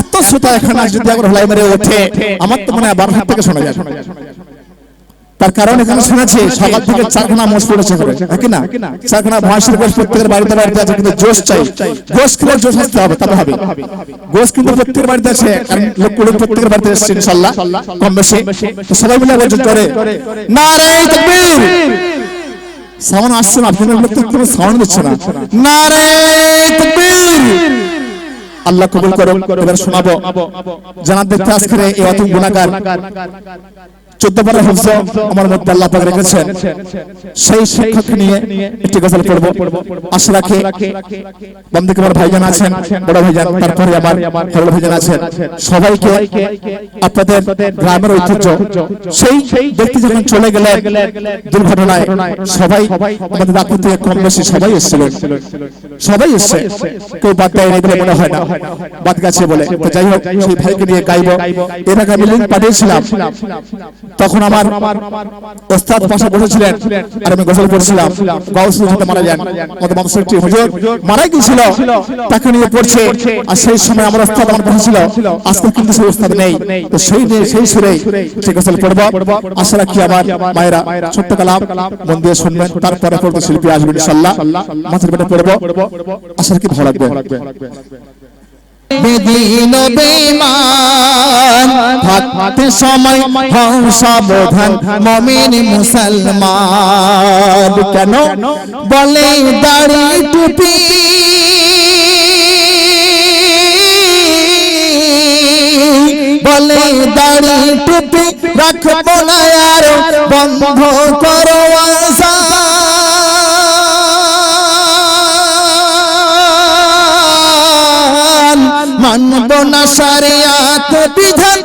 এত শ্রোতা এখানে যদি একবার হলাই মেরে ওঠে, আমার তো মনে হয় বারো থেকে শোনা যায়। তার কারণ এখানে শুনেছি সকাল থেকে চারখানা পড়েছে করে নাকি না? চারখানা ভয়সের প্রত্যেকের বাড়িতে বাড়িতে আছে, কিন্তু জোশ চাই। জোশ আসতে হবে তবে হবে কিন্তু প্রত্যেকের বাড়িতে আছে, কারণ প্রত্যেকের বাড়িতে এসছে ইনশাল্লাহ, কম বেশি। সবাই মিলে বলছে তাকবীর! আসছে না, আপনাদের লোক তো কোনো দিচ্ছে না। তাকবীর! আল্লাহ কবুল করুন এবার শোনাবো। জানাতে আজকের এই অত গুণাগার। আমার আল্লাহ রেখেছেন। সেই নিয়ে একটি বড় আমার গ্রামের ঐতিহ্য, সেই ব্যক্তি যখন চলে গেলেন দুর্ঘটনায়, সবাই আমাদের বাকি থেকে কম বেশি সবাই এসেছিল সবাই এসছে, কেউ বাদ দেয় বলে মনে হয় না। বাদ গেছে বলে। যাই হোক, সেই ভাইকে নিয়ে গাইবো। এর আগে আমি লিঙ্ক পাঠিয়েছিলাম। তখন আমার ওস্তাদ পাশে বসেছিলেন আর আমি গোসল করছিলাম। গাউসুল হতে মারা যান। আমাদের মানুষটি হুজুর মারা গিয়েছিল, তাকে নিয়ে পড়ছে। আর সেই সময় আমার ওস্তাদ আমার পাশে ছিল। আজকে কিন্তু সেই ওস্তাদ নেই। তো সেই নিয়ে সেই সুরে সে গোসল পড়ব আশা রাখি আমার মায়েরা ছোট্ট কালাম, মন দিয়ে শুনবেন। তারপরে পড়ব শিল্পী আসবেন ইনশাল্লাহ মাছের পেটে পড়ব। আশা রাখি ভালো লাগবে। বেদিন বেমান থাকতে সময় হও সাবধান, মমিন মুসলমান। কেন? বলে দাড়ি টুপি। বলে দাড়ি টুপি রাখব না আর বন্ধ করো মানব না সারিয়াত বিধান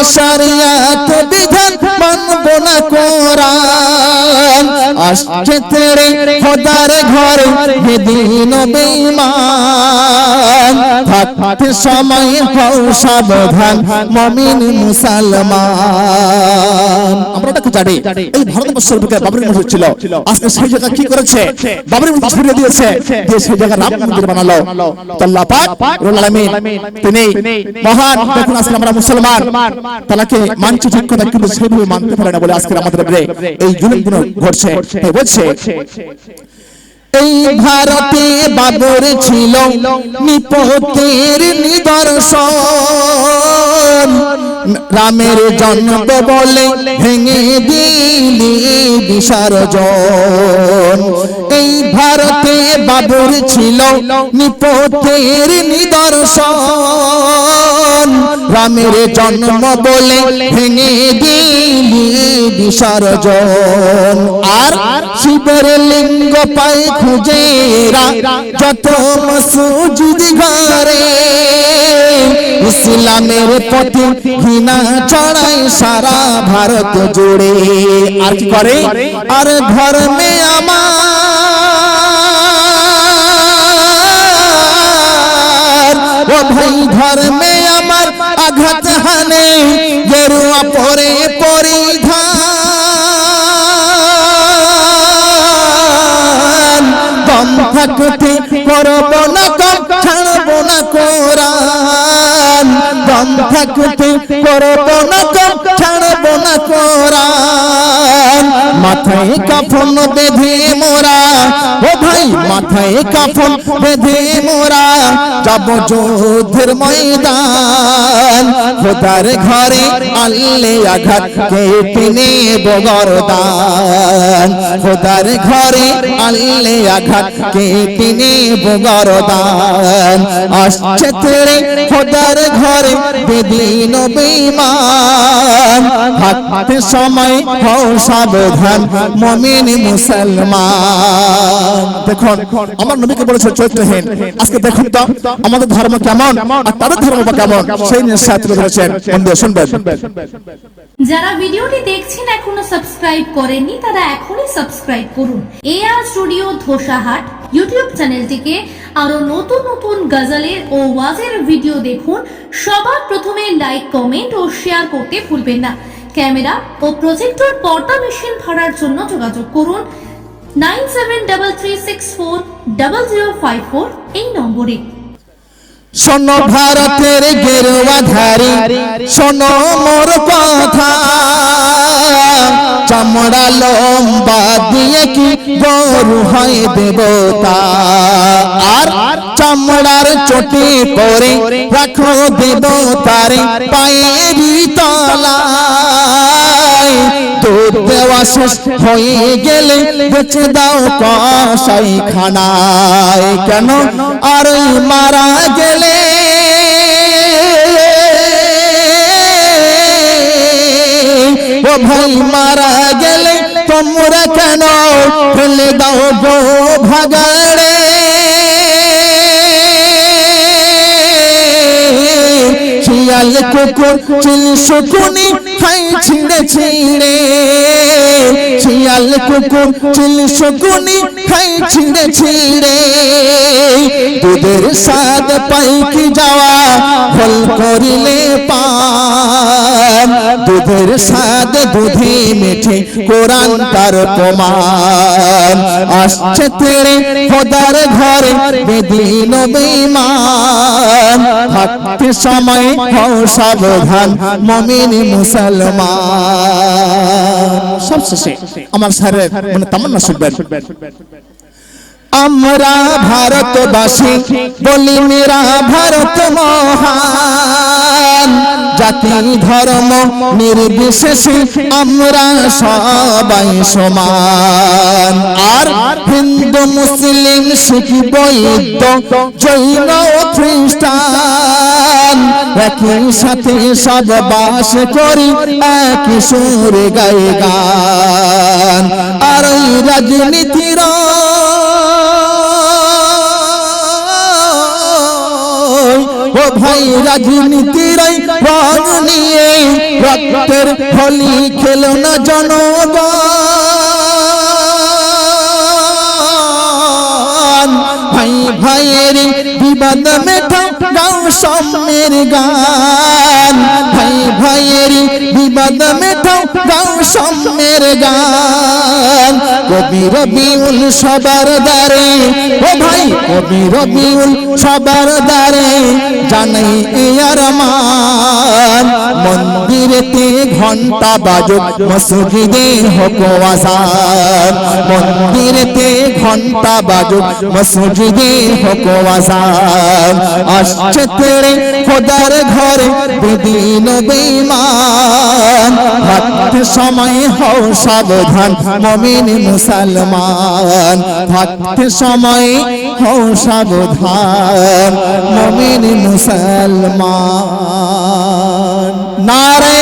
মানব না সারিয়াত কোরআন আসছে তেরে খোদার ঘরে সময় হও সাবধান, মমিন মুসলমান। আমরা দেখো জানি, এই ভারতবর্ষের বুকে বাবরি মসজিদ ছিল। আজকে সেই জায়গা কি করেছে? বাবরি মসজিদ ছড়িয়ে দিয়েছে দিয়ে সেই জায়গা রাম মন্দির বানালো। আল্লাহ পাক রব্বুল আলামিন, তিনি মহান দেখুন আজকে আমরা মুসলমান তাকে মানছি ঠিক কথা, কিন্তু সেইভাবে মানতে পারে না বলে আজকে আমাদের এই জুলুমগুলো ঘটছে। বলছে এই ভারতে বাবর ছিল নিদর্শন। রামের জন্ম বলে ভেঙে দিলি বিসর্জন। এই ভারতে বাবর ছিল নিপতের নিদর্শন। রামের জন্ম বলে ভেঙে দিলি বিসর্জন। আর শিবের লিঙ্গ পায় খুঁজেরা যত মসজিদ ঘরে। ইসলামের প্রতি ঘৃণা চড়াই সারা ভারত জুড়ে। আর কি করে? আর ধর্মে আমার। ও ভাই ধর্মে আমার আঘাত হানে, গেরুয়া পরে পরিধান। কম থাকতে করব না কম, ছাড়ব না কোরআন। কম থাকতে করব না কম, ছাড়ব না কোরআন। মাথায় কাফন বেঁধে মোরা, ও ভাই, মাথায় কাফন বেঁধে মোরা। যাব যুদ্ধের ময়দান। খোদার ঘরে আল্লে আঘাত কেটে নেব গরদান খোদার ঘরে আল্লে আঘাত কেটে নেব গরদান আসছে তেরে খোদার ঘরে বেদিন বেঈমান হাতে সময় হও সাবধান মমিন মুসলমান। দেখুন আমার নবীকে বলেছে চরিত্রহীন। আজকে দেখুন তো আমাদের ধর্ম কেমন আর তাদের ধর্ম কেমন? সেই নিয়ে মন দিয়ে শুনবেন যারা ভিডিওটি দেখছেন এখনও সাবস্ক্রাইব করেননি তারা এখনই সাবস্ক্রাইব করুন। এআর স্টুডিও ধোসাহাট ইউটিউব চ্যানেলটিকে আরও নতুন নতুন গজলের ও ওয়াজের ভিডিও দেখুন। সবার প্রথমে লাইক কমেন্ট ও শেয়ার করতে ভুলবেন না। ক্যামেরা ও প্রজেক্টর পর্দা মেশিন ভাড়ার জন্য যোগাযোগ করুন। Nine seven double three six four double zero five four এই নম্বরে। শোনো ভারতের গেরুয়া ধারি শোনো মোর কথা। চামড়া লম্বা দিয়ে কি গরু হয় দেবতা? আর চামড়ার চটি পরে রাখো দেবতারে পায়েরি তলায় দুধ দেওয়া শেষ হয়ে গেলে বেঁচে দাও কষাই খানায় কেন? আর মারা গেলে ও ভাই মারা গেলে তোমরা কেন ফেলে দাও গো ভাগাড়ে কুকুর চিল শুকুনি। খাই ছিঁড়ে ছিঁড়ে। শিয়াল কুকুর চিল শুকুনি। খাই ছিঁড়ে ছিঁড়ে। দুধের স্বাদ পাই কি যাওয়া ফল করিলে পান। দুধের স্বাদ দুধে মেঠে, কোরআন তার প্রমাণ। আসছে তেরে খোদার ঘরে বেদিন বেঈমান থাকতে সময় হও সাবধান, মমিন মুসলমান। সব শেষে আমার স্যারের মানে তামান্না শুনবেন। আমরা ভারতবাসী বলি, মেরা ভারত মহান। জাতি ধর্ম নির্বিশেষে আমরা সবাই সমান। আর হিন্দু, মুসলিম, শিখ বৈদ্য জৈন খ্রিস্টান একই সাথে সব বাস করি, একই সুরে গায়ে গান। আর রাজনীতির ও ভাই রাজনীতির রং নিয়ে রক্তের হোলি খেলো না জনগণ। ভাই ভাইয়ের বিবাদ মেঠা গাও সম্মের গান। ভাই ভাইয়ের বিবাদ মেঠা গাও সম্মের গান। কবি রবিউল সবার দ্বারে, ও ভাই কবি রবিউল সবার দ্বারে জানাই এয়ার মান। মন্দিরেতে ঘণ্টা বাজুক মসজিদে হোক আজান। মন্দিরেতে ঘণ্টা বাজুক মসজিদে হোক আজান। আসছে তেরে খোদার ঘরে বেদিন বেমান ভক্ত সময় হও সাবধান, মমিন মুসলমান। ভক্ত সময় হও সাবধান, মমিন মুসলমান। নারে